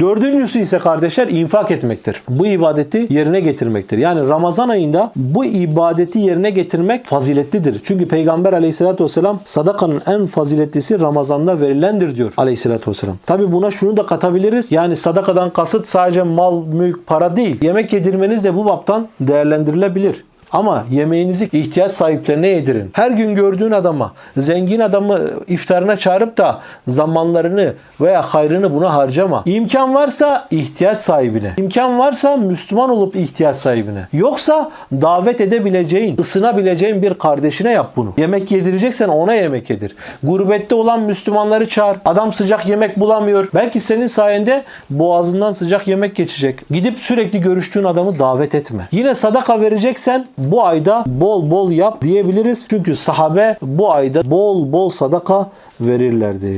Dördüncüsü ise kardeşler infak etmektir. Bu ibadeti yerine getirmektir. Yani Ramazan ayında bu ibadeti yerine getirmek faziletlidir. Çünkü Peygamber aleyhissalatü vesselam sadakanın en faziletlisi Ramazan'da verilendir diyor aleyhissalatü vesselam. Tabi buna şunu da katabiliriz. Yani sadakadan kasıt sadece mal, mülk, para değil. Yemek yedirmeniz de bu baptan değerlendirilebilir. Ama yemeğinizi ihtiyaç sahiplerine yedirin. Her gün gördüğün adama, zengin adamı iftarına çağırıp da zamanlarını veya hayrını buna harcama. İmkan varsa ihtiyaç sahibine. İmkan varsa Müslüman olup ihtiyaç sahibine. Yoksa davet edebileceğin, ısınabileceğin bir kardeşine yap bunu. Yemek yedireceksen ona yemek yedir. Gurbette olan Müslümanları çağır. Adam sıcak yemek bulamıyor. Belki senin sayende boğazından sıcak yemek geçecek. Gidip sürekli görüştüğün adamı davet etme. Yine sadaka vereceksen bu ayda bol bol yap diyebiliriz. Çünkü sahabe bu ayda bol bol sadaka verirlerdi.